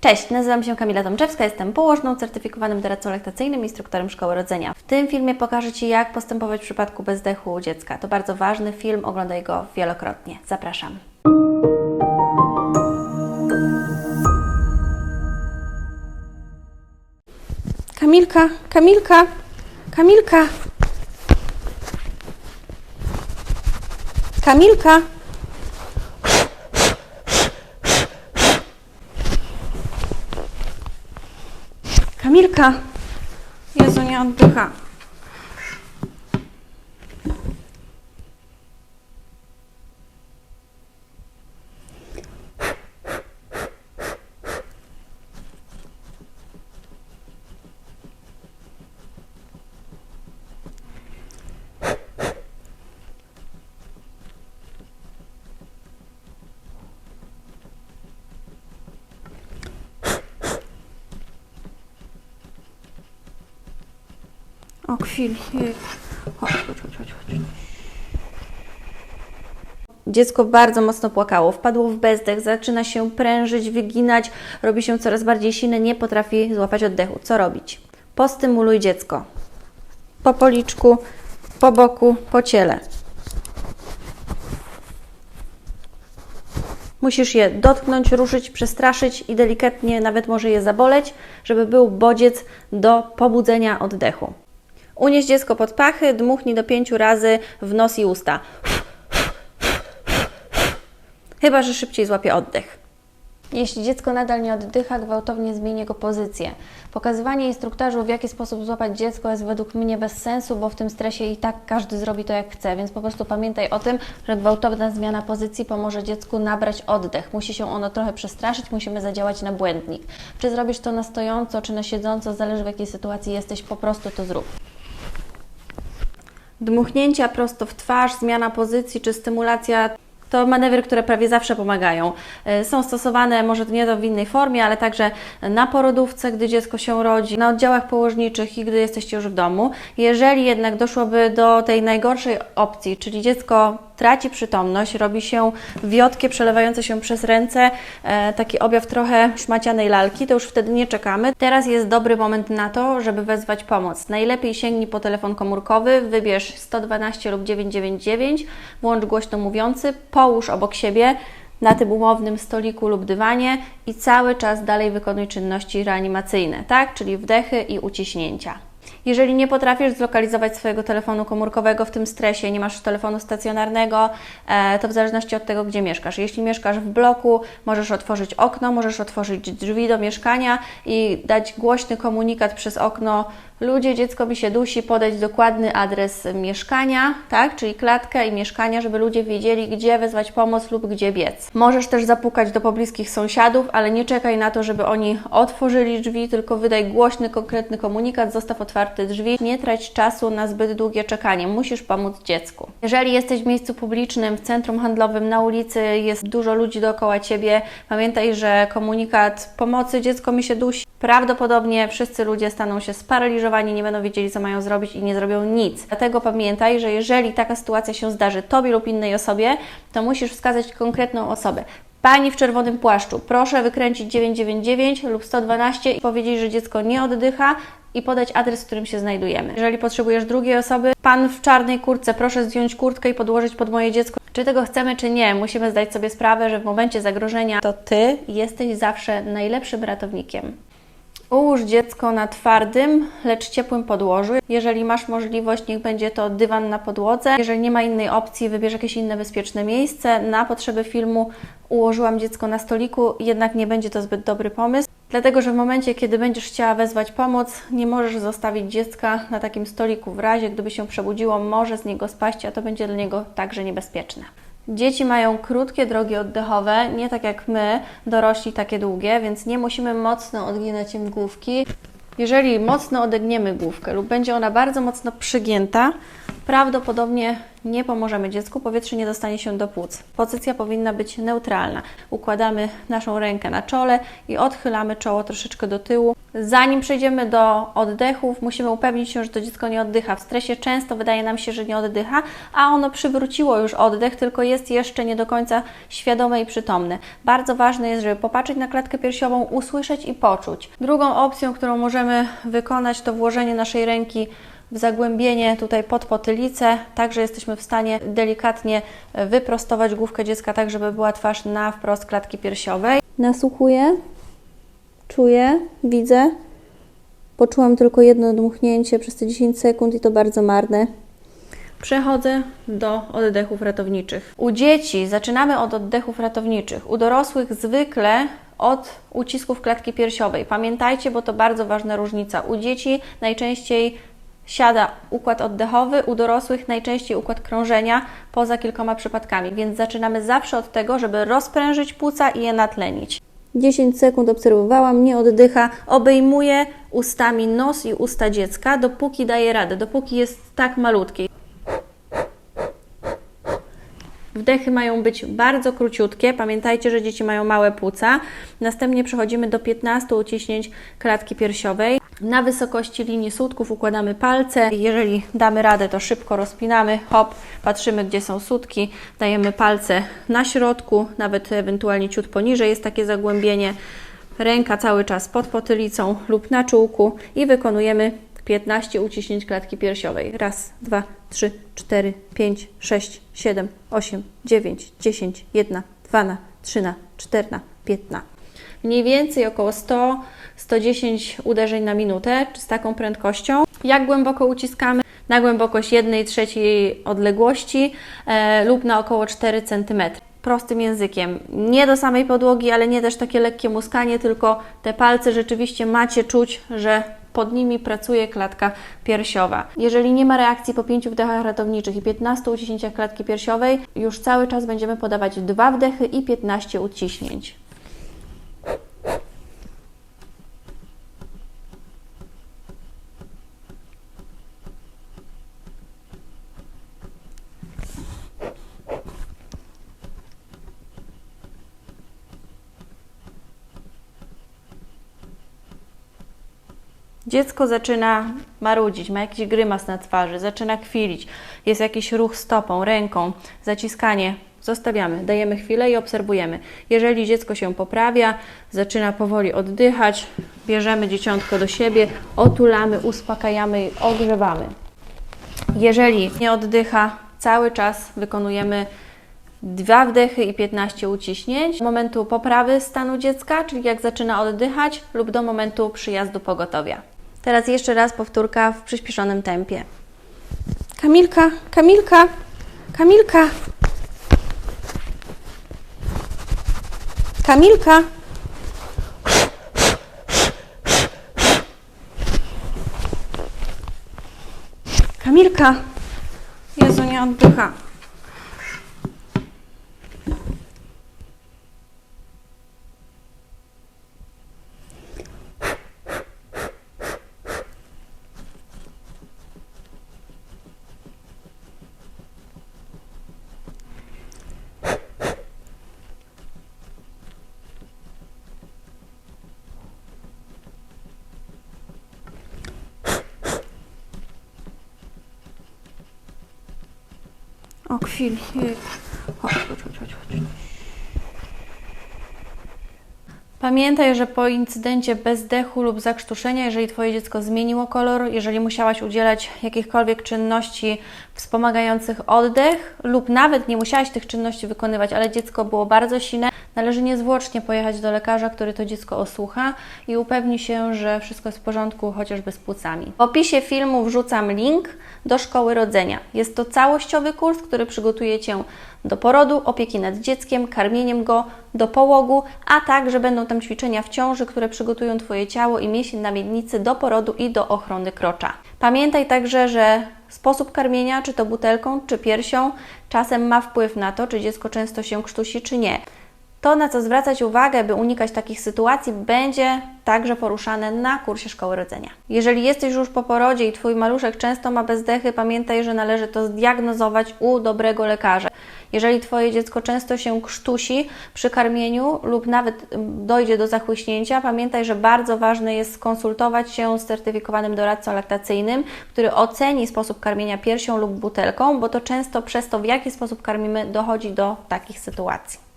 Cześć, nazywam się Kamila Tomczewska, jestem położną, certyfikowanym doradcą laktacyjnym, instruktorem szkoły rodzenia. W tym filmie pokażę Ci, jak postępować w przypadku bezdechu u dziecka. To bardzo ważny film, oglądaj go wielokrotnie. Zapraszam. Kamilka, Kamilka, Kamilka. Kamilka. Kamilka. Jezu, nie oddycha. O, chwil. Chodź, chodź, chodź, chodź, chodź. Dziecko bardzo mocno płakało, wpadło w bezdech, zaczyna się prężyć, wyginać, robi się coraz bardziej silne, nie potrafi złapać oddechu. Co robić? Postymuluj dziecko. Po policzku, po boku, po ciele. Musisz je dotknąć, ruszyć, przestraszyć i delikatnie nawet może je zaboleć, żeby był bodziec do pobudzenia oddechu. Unieś dziecko pod pachy, dmuchnij do pięciu razy w nos i usta. Chyba, że szybciej złapie oddech. Jeśli dziecko nadal nie oddycha, gwałtownie zmień jego pozycję. Pokazywanie instruktażu, w jaki sposób złapać dziecko, jest według mnie bez sensu, bo w tym stresie i tak każdy zrobi to jak chce, więc po prostu pamiętaj o tym, że gwałtowna zmiana pozycji pomoże dziecku nabrać oddech. Musi się ono trochę przestraszyć, musimy zadziałać na błędnik. Czy zrobisz to na stojąco, czy na siedząco, zależy w jakiej sytuacji jesteś, po prostu to zrób. Dmuchnięcia prosto w twarz, zmiana pozycji czy stymulacja to manewry, które prawie zawsze pomagają. E, Są stosowane może nie w innej formie, ale także na porodówce, gdy dziecko się rodzi, na oddziałach położniczych i gdy jesteście już w domu. Jeżeli jednak doszłoby do tej najgorszej opcji, czyli dziecko traci przytomność, robi się wiotkie, przelewające się przez ręce, e, taki objaw trochę szmacianej lalki, to już wtedy nie czekamy. Teraz jest dobry moment na to, żeby wezwać pomoc. Najlepiej sięgnij po telefon komórkowy, wybierz 112 lub 999, włącz głośno mówiący, połóż obok siebie na tym umownym stoliku lub dywanie i cały czas dalej wykonuj czynności reanimacyjne, tak? Czyli wdechy i uciśnięcia. Jeżeli nie potrafisz zlokalizować swojego telefonu komórkowego w tym stresie, nie masz telefonu stacjonarnego, e, to w zależności od tego, gdzie mieszkasz. Jeśli mieszkasz w bloku, możesz otworzyć okno, możesz otworzyć drzwi do mieszkania i dać głośny komunikat przez okno Ludzie, dziecko mi się dusi, podać dokładny adres mieszkania, tak, czyli klatkę i mieszkania, żeby ludzie wiedzieli, gdzie wezwać pomoc lub gdzie biec. Możesz też zapukać do pobliskich sąsiadów, ale nie czekaj na to, żeby oni otworzyli drzwi, tylko wydaj głośny, konkretny komunikat, zostaw otwarte drzwi. Nie trać czasu na zbyt długie czekanie, musisz pomóc dziecku. Jeżeli jesteś w miejscu publicznym, w centrum handlowym, na ulicy, jest dużo ludzi dookoła Ciebie, pamiętaj, że komunikat pomocy, dziecko mi się dusi, prawdopodobnie wszyscy ludzie staną się sparaliżowani, nie będą wiedzieli, co mają zrobić i nie zrobią nic. Dlatego pamiętaj, że jeżeli taka sytuacja się zdarzy Tobie lub innej osobie, to musisz wskazać konkretną osobę. Pani w czerwonym płaszczu, proszę wykręcić 999 lub 112 i powiedzieć, że dziecko nie oddycha i podać adres, w którym się znajdujemy. Jeżeli potrzebujesz drugiej osoby, pan w czarnej kurtce, proszę zdjąć kurtkę i podłożyć pod moje dziecko. Czy tego chcemy, czy nie, musimy zdać sobie sprawę, że w momencie zagrożenia to Ty jesteś zawsze najlepszym ratownikiem. Ułóż dziecko na twardym, lecz ciepłym podłożu. Jeżeli masz możliwość, niech będzie to dywan na podłodze. Jeżeli nie ma innej opcji, wybierz jakieś inne bezpieczne miejsce. Na potrzeby filmu ułożyłam dziecko na stoliku, jednak nie będzie to zbyt dobry pomysł. Dlatego, że w momencie, kiedy będziesz chciała wezwać pomoc, nie możesz zostawić dziecka na takim stoliku. W razie, gdyby się przebudziło, może z niego spaść, a to będzie dla niego także niebezpieczne. Dzieci mają krótkie drogi oddechowe, nie tak jak my, dorośli takie długie, więc nie musimy mocno odginać im główki. Jeżeli mocno odegniemy główkę lub będzie ona bardzo mocno przygięta, prawdopodobnie nie pomożemy dziecku, powietrze nie dostanie się do płuc. Pozycja powinna być neutralna. Układamy naszą rękę na czole i odchylamy czoło troszeczkę do tyłu. Zanim przejdziemy do oddechów, musimy upewnić się, że to dziecko nie oddycha. W stresie często wydaje nam się, że nie oddycha, a ono przywróciło już oddech, tylko jest jeszcze nie do końca świadome i przytomne. Bardzo ważne jest, żeby popatrzeć na klatkę piersiową, usłyszeć i poczuć. Drugą opcją, którą możemy wykonać, to włożenie naszej ręki w zagłębienie tutaj pod potylicę, także jesteśmy w stanie delikatnie wyprostować główkę dziecka, tak żeby była twarz na wprost klatki piersiowej. Nasłuchuję, czuję, widzę. Poczułam tylko jedno dmuchnięcie przez te 10 sekund i to bardzo marne. Przechodzę do oddechów ratowniczych. U dzieci zaczynamy od oddechów ratowniczych, u dorosłych zwykle od ucisków klatki piersiowej. Pamiętajcie, bo to bardzo ważna różnica. U dzieci najczęściej siada układ oddechowy, u dorosłych najczęściej układ krążenia, poza kilkoma przypadkami. Więc zaczynamy zawsze od tego, żeby rozprężyć płuca i je natlenić. 10 sekund obserwowałam, nie oddycha, obejmuję ustami nos i usta dziecka, dopóki daje radę, dopóki jest tak malutkie. Wdechy mają być bardzo króciutkie. Pamiętajcie, że dzieci mają małe płuca. Następnie przechodzimy do 15 uciśnięć klatki piersiowej. Na wysokości linii sutków układamy palce. Jeżeli damy radę, to szybko rozpinamy. Hop, patrzymy, gdzie są sutki. Dajemy palce na środku, nawet ewentualnie ciut poniżej jest takie zagłębienie. Ręka cały czas pod potylicą lub na czółku i wykonujemy 15 uciśnięć klatki piersiowej. Raz, dwa, trzy, cztery, pięć, sześć, siedem, osiem, dziewięć, dziesięć, jedna, dwa na, trzy na, cztery na, piętna. Mniej więcej około 100-110 uderzeń na minutę z taką prędkością. Jak głęboko uciskamy? Na głębokość 1 trzeciej odległości e, lub na około 4 cm. Prostym językiem. Nie do samej podłogi, ale nie też takie lekkie muskanie, tylko te palce rzeczywiście macie czuć, że pod nimi pracuje klatka piersiowa. Jeżeli nie ma reakcji po 5 wdechach ratowniczych i 15 uciśnięciach klatki piersiowej, już cały czas będziemy podawać 2 wdechy i 15 uciśnięć. Dziecko zaczyna marudzić, ma jakiś grymas na twarzy, zaczyna kwilić, jest jakiś ruch stopą, ręką, zaciskanie. Zostawiamy, dajemy chwilę i obserwujemy. Jeżeli dziecko się poprawia, zaczyna powoli oddychać, bierzemy dzieciątko do siebie, otulamy, uspokajamy i ogrzewamy. Jeżeli nie oddycha, cały czas wykonujemy dwa wdechy i 15 uciśnięć momentu poprawy stanu dziecka, czyli jak zaczyna oddychać, lub do momentu przyjazdu pogotowia. Teraz jeszcze raz powtórka w przyspieszonym tempie. Kamilka, Kamilka, Kamilka. Kamilka. Kamilka. Jezu, nie oddycha. O. Chodź, chodź, chodź, chodź, chodź. Pamiętaj, że po incydencie bezdechu lub zakrztuszenia, jeżeli Twoje dziecko zmieniło kolor, jeżeli musiałaś udzielać jakichkolwiek czynności wspomagających oddech lub nawet nie musiałaś tych czynności wykonywać, ale dziecko było bardzo silne, należy niezwłocznie pojechać do lekarza, który to dziecko osłucha i upewni się, że wszystko jest w porządku, chociażby z płucami. W opisie filmu wrzucam link do Szkoły Rodzenia. Jest to całościowy kurs, który przygotuje Cię do porodu, opieki nad dzieckiem, karmieniem go, do połogu, a także będą tam ćwiczenia w ciąży, które przygotują Twoje ciało i mięsień na miednicy do porodu i do ochrony krocza. Pamiętaj także, że sposób karmienia, czy to butelką, czy piersią, czasem ma wpływ na to, czy dziecko często się krztusi, czy nie. To, na co zwracać uwagę, by unikać takich sytuacji, będzie także poruszane na kursie Szkoły Rodzenia. Jeżeli jesteś już po porodzie i Twój maluszek często ma bezdechy, pamiętaj, że należy to zdiagnozować u dobrego lekarza. Jeżeli Twoje dziecko często się krztusi przy karmieniu lub nawet dojdzie do zachłyśnięcia, pamiętaj, że bardzo ważne jest skonsultować się z certyfikowanym doradcą laktacyjnym, który oceni sposób karmienia piersią lub butelką, bo to często przez to, w jaki sposób karmimy, dochodzi do takich sytuacji.